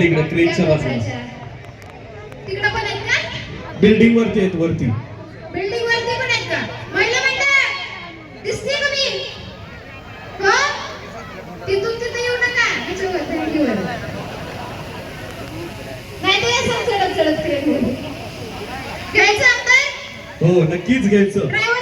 क्रेनच्या बाजूला. तिकडे पण आहेत का? बिल्डिंग वरती आहेत वरती. बिल्डिंग वरती पण आहेत का? महिला मंडळ दिसते का मी? हो तिथून तिथे येऊ नका. ह्याच्यावर बिल्डिंगवर नाही तर असं चढत चढत ट्रेन घ्यायचं अंतर? हो नक्कीच घ्यायचं. ड्रायव्हर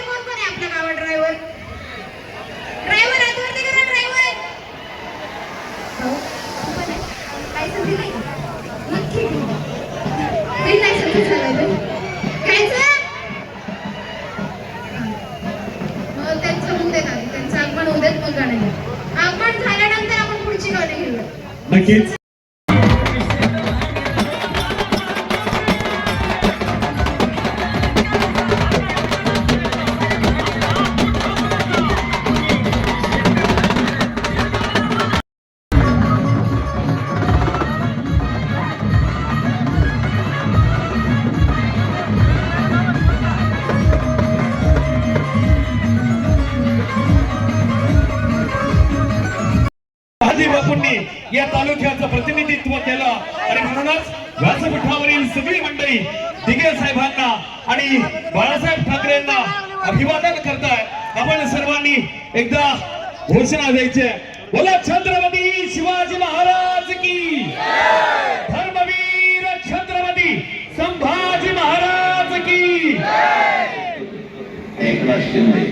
आपण होऊ आपण झाल्यानंतर आपण पुढची गाणी घेऊया. नक्कीच. शहाजी बापूंनी या तालुक्याचं प्रतिनिधित्व केलं. आणि म्हणूनच व्यासपीठावरील सगळी मंडळी दिगे साहेबांना आणि बाळासाहेब ठाकरेंना अभिवादन करताय. आपण सर्वांनी एकदा घोषणा द्यायची. बोला छत्रपती शिवाजी महाराज की धर्मवीर छत्रपती संभाजी महाराज की एकनाथ शिंदे.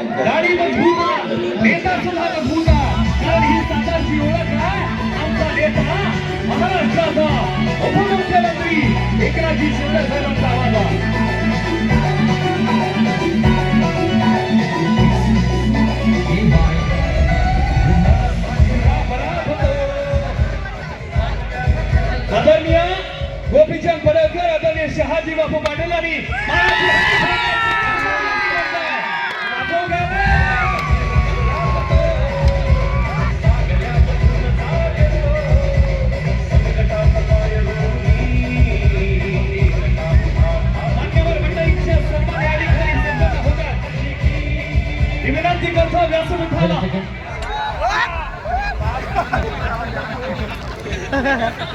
गाडी मजबूत नेता सुद्धा मजबूत कारण ही सातारची ओळख आहे आमचा नेता महाराष्ट्राचा उपमुख्यमंत्री एकनाथजी शिंदे साहेबांचा आवाज आदरणीय गोपीचंद पडळकर आदरणीय शहाजी बापू पाटील आणि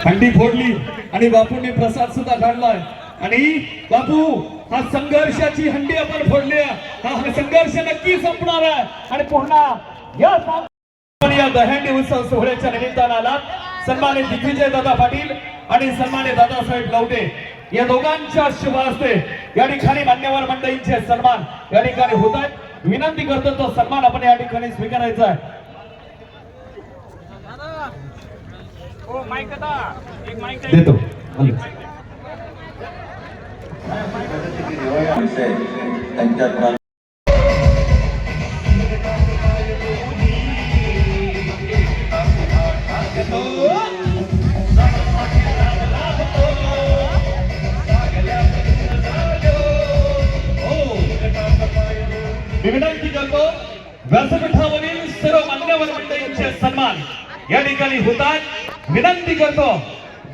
हंडी फोडली आणि बापूंनी प्रसाद सुद्धा काढलाय. आणि बापू हा संघर्षाची हंडी आपण फोडली हा संघर्ष नक्की संपणार आहे. आणि पुन्हा या सा- या दहंडी उत्सव सोहळ्याच्या निमित्तानं आला सन्मानित दिग्विजय दादा पाटील आणि सन्मानित दादासाहेब लवटे. या दोघांच्या शुभ असते या ठिकाणी मान्यवर मंडळींचे सन्मान या ठिकाणी होत आहेत. विनंती करतो तो सन्मान आपण या ठिकाणी स्वीकारायचा आहे. देतो. त्यांच्या विनंती करतो व्यासपीठावरील सर्व मान्यवर मंडळींचे सन्मान या ठिकाणी होतात. विनंती करतो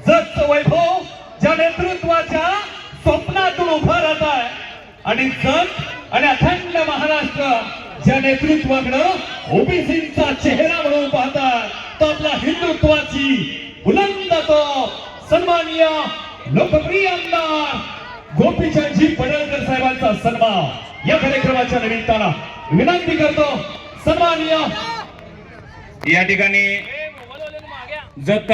जगच वैभव ज्या नेतृत्वाच्या स्वप्नातून उभा राहत आहे. आणि जग आणि अखंड महाराष्ट्र ज्या नेतृत्वाकडं ओबीसीचा चेहरा म्हणून पाहतात तो आपल्या हिंदुत्वाची बुलंद तो. सन्मानीय लोकप्रिय आमदार गोपीचंदजी पडळकर साहेबांचा सन्मान या कार्यक्रमाच्या निमित्तानं विनंती करतो सन्माननीय. या ठिकाणी जत